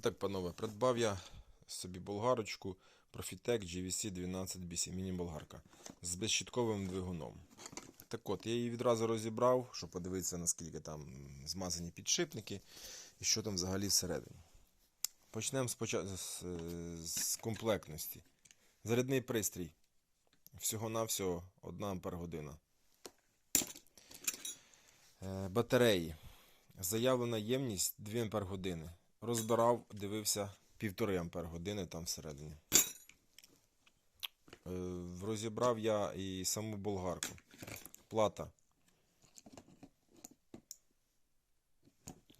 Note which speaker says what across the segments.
Speaker 1: Так, панове, придбав я собі болгарочку Profitec GVC 12BC, міні-болгарка з безщітковим двигуном. Так от, я її відразу розібрав, щоб подивитися, наскільки там змазані підшипники і що там взагалі всередині. Почнемо з, е, з комплектності. Зарядний пристрій. Всього-навсього 1 Ампер година. Е, Батареї. Заявлена ємність 2 Ампер години. Розбирав, дивився 1,5 Ампер години там всередині. Е, Розібрав я і саму болгарку. Плата.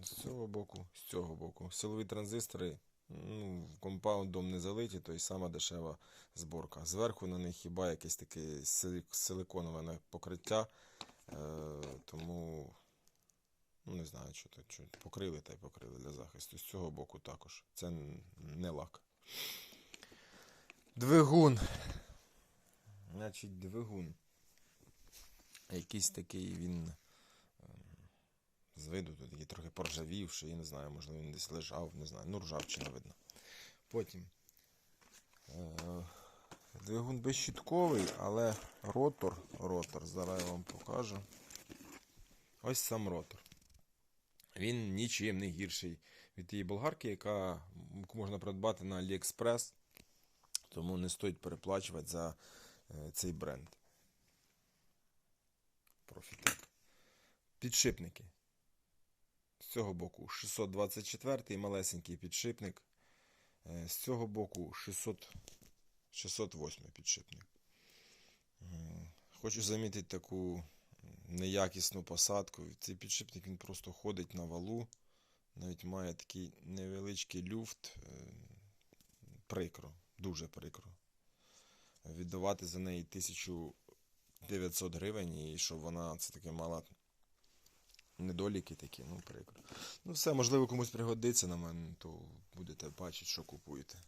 Speaker 1: З цього боку, з цього боку. Силові транзистори ну, компаундом не залиті, то й сама дешева зборка. Зверху на них хіба якесь таке сили- силиконове покриття. Е, тому не знаю, що то що, покрили та й покрили для захисту. З цього боку також. Це не лак. Двигун. Значить, двигун. Якийсь такий він ем, з виду тут такий трохи поржавівший, я не знаю, можливо, він десь лежав, не знаю. Ну, ржавчина видно. Потім. Е, двигун безщітковий, але ротор, ротор, зараз я вам покажу. Ось сам ротор. Він нічим не гірший від тієї болгарки, яка можна придбати на AliExpress. Тому не стоїть переплачувати за е, цей бренд. Profitec. Підшипники. З цього боку 624 малесенький підшипник. Е, З цього боку 600, 608 підшипник. Хочу замітити таку неякісну посадку. Цей підшипник він просто ходить на валу. Навіть має такий невеличкий люфт. Е, Прикро, дуже прикро. Віддавати за неї 1900 гривень, і щоб вона це таке мала недоліки такі, ну прикро. Ну все, можливо, комусь пригодиться на мене, то будете бачити, що купуєте.